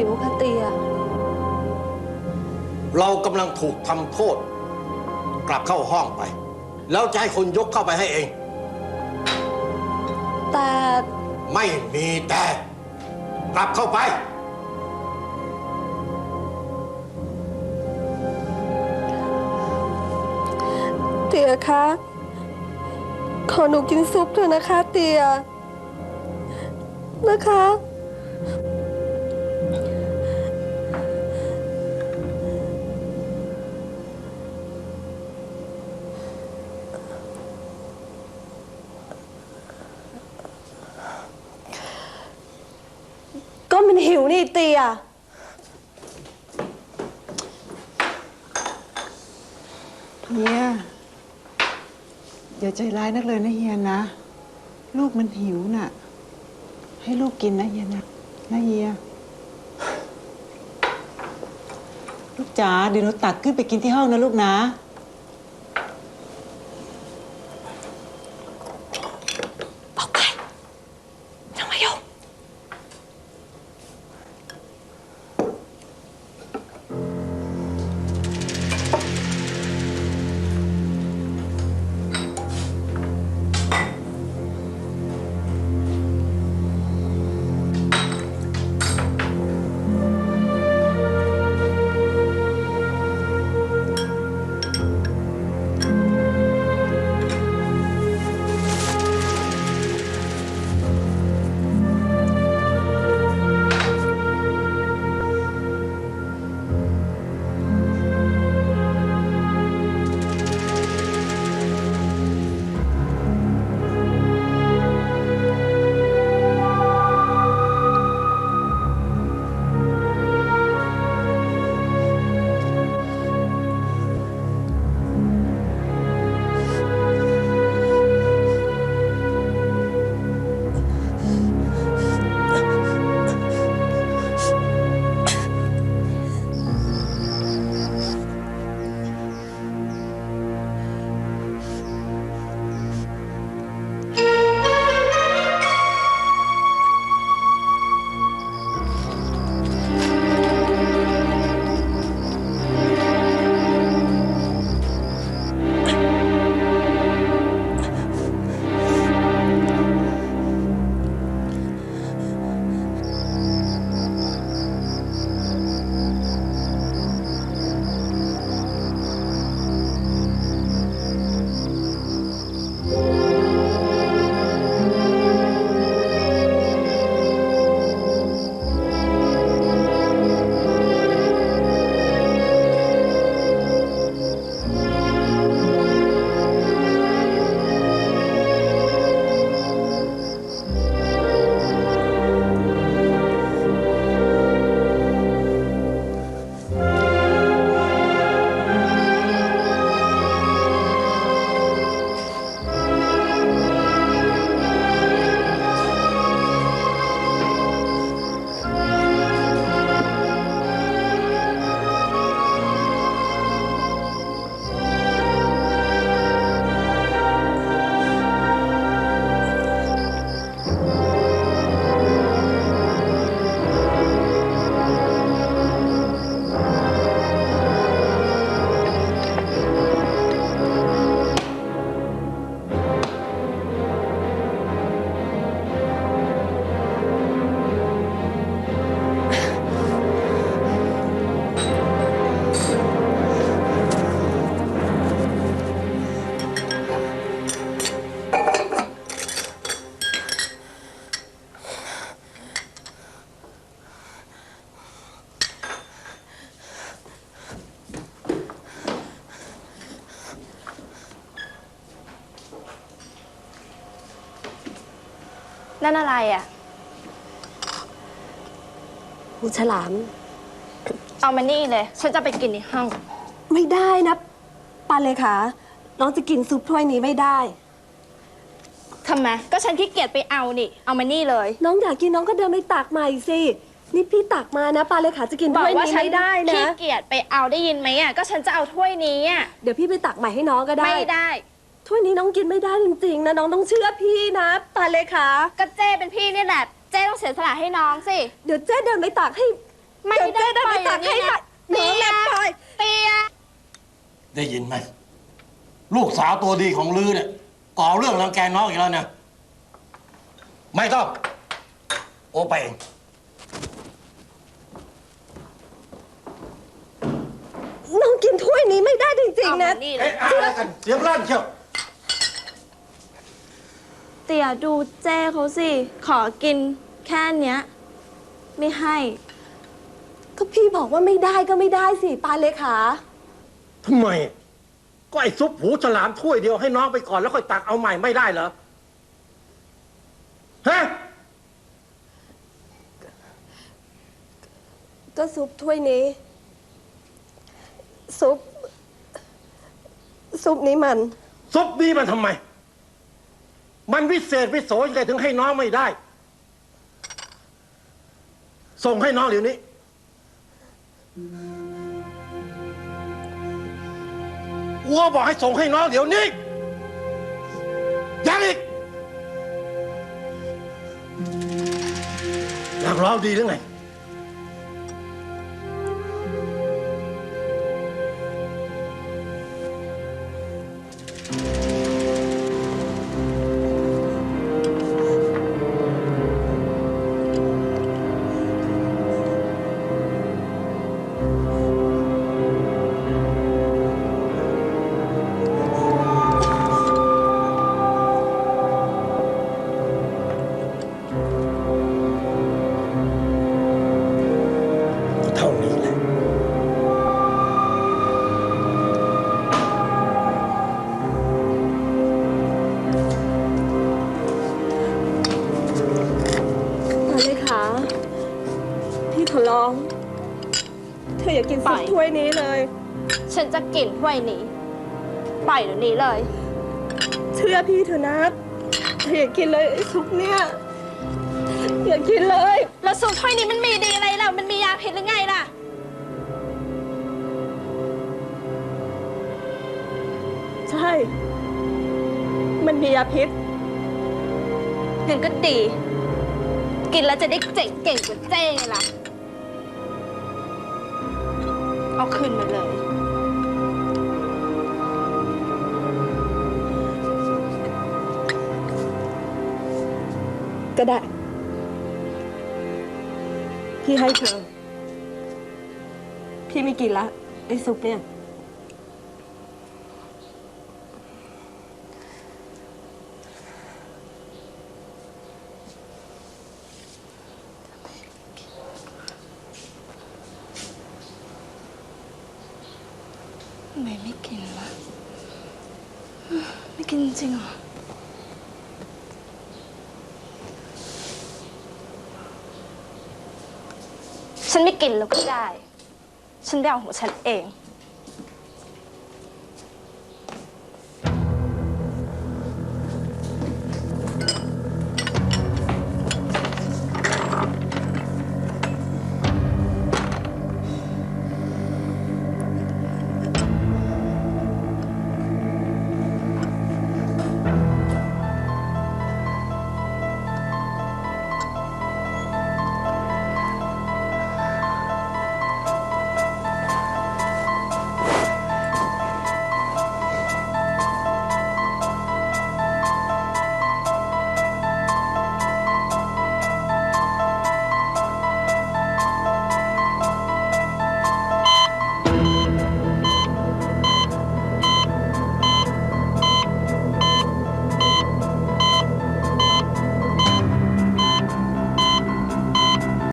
หิวค่ะเตีย เรากำลังถูกทำโทษ กลับเข้าห้องไป แล้วจะให้คนยกเข้าไปให้เอง แต่ไม่มีแต่ กลับเข้าไป เตียคะ ขอหนูกินซุปเถอะนะคะ เตีย นะคะ มันหิวนี่เตียเฮียอย่าใจร้ายนักเลยนะเฮียนะ ลูกมันหิวน่ะ ให้ลูกกินนะเฮียนะนะเฮีย ลูกจ๋าเดี๋ยวหนูตักขึ้นไปกินที่ห้องนะลูกนะ นั่นอะไรอะหูฉลาม เอามานี่เลย ฉันจะไปกินในห้อง ไม่ได้นะปานเลยค่ะน้องจะกินซุปถ้วยนี้ไม่ได้ ทำไม ก็ฉันขี้เกียจไปเอานี่ เอามานี่เลย น้องอยากกินน้องก็เดินไปตักใหม่สิ นี่พี่ตักมานะปานเลยค่ะจะกินบอถ้วยกว่านี้ฉันไม่ได้นะ ขี้เกียจไปเอาได้ยินไหมอะ ก็ฉันจะเอาถ้วยนี้อะ เดี๋ยวพี่ไปตักใหม่ให้น้องก็ได้ ไม่ได้ ถ้วยนี้น้องกินไม่ได้จริงๆนะน้องต้องเชื่อพี่นะปานเลยค่ะก็เจ้เป็นพี่นี่แหละ เจ้ต้องเสียสละให้น้องสิ เดี๋ยวเจ๊เดินไปตักให้ไม่เดี๋ยวเจ๊เดินไปตักให้ได้ใหม่ปล่อยอย่างนี้นะ น้องแหละปล่อยเตีย ได้ยินไหม ลูกสาวตัวดีของลือเนี่ยก่อเรื่องรังแกน้องอีกแล้วเนี่ยไม่ต้อง โอไปเอง น้องกินถ้วยนี้ไม่ได้จริงๆนะ เอามานี่เลเอ๊ะยอะไรกันเสียงลั่นเชียว เตียดูเจ้เขาสิ ขอกินแค่เนี้ย ไม่ให้ ก็พี่บอกว่าไม่ได้ก็ไม่ได้สิปาเลขาทำไม ก็ไอ้ซุปหูฉลามถ้วยเดียวให้น้องไปก่อนแล้วค่อยตักเอาใหม่ไม่ได้เหรอ ฮะ ก็ซุปถ้วยนี้ ซุป ซุปนี้มัน ซุปนี้มันทำไม มันวิเศษวิโสยังไงถึงให้น้องไม่ได้ ส่งให้น้องเดี๋ยวนี้ อัวบอกให้ส่งให้น้องเดี๋ยวนี้ ยังอีกอยากร้องดีหรือไง ขอร้อง เธออย่ากินซุปไปถ้วยนี้เลย ฉันจะกินถ้วยนี้ปล่อยเดี๋ยวนี้เลย เชื่อพี่เถอะนะเธออย่ากินเลยไอ้ซุปเนี่ย อย่ากินเลย แล้วซุปถ้วยนี้มันมีดีอะไรล่ะ มันมียาพิษหรือไงล่ะ ใช่ มันมียาพิษ งั้นก็ดี กินแล้วจะได้เจ๋งเก่งกว่าเจ้ไงล่ะ เอาคืนมาเลย ก็ได้ พี่ให้เธอ พี่ไม่กินละไอ้ซุปเนี่ยำไมไม่กินวะ ไม่กินจริงเหรอ ฉันไม่กินแล้วก็ได้ ฉันได้เอาของฉันเอง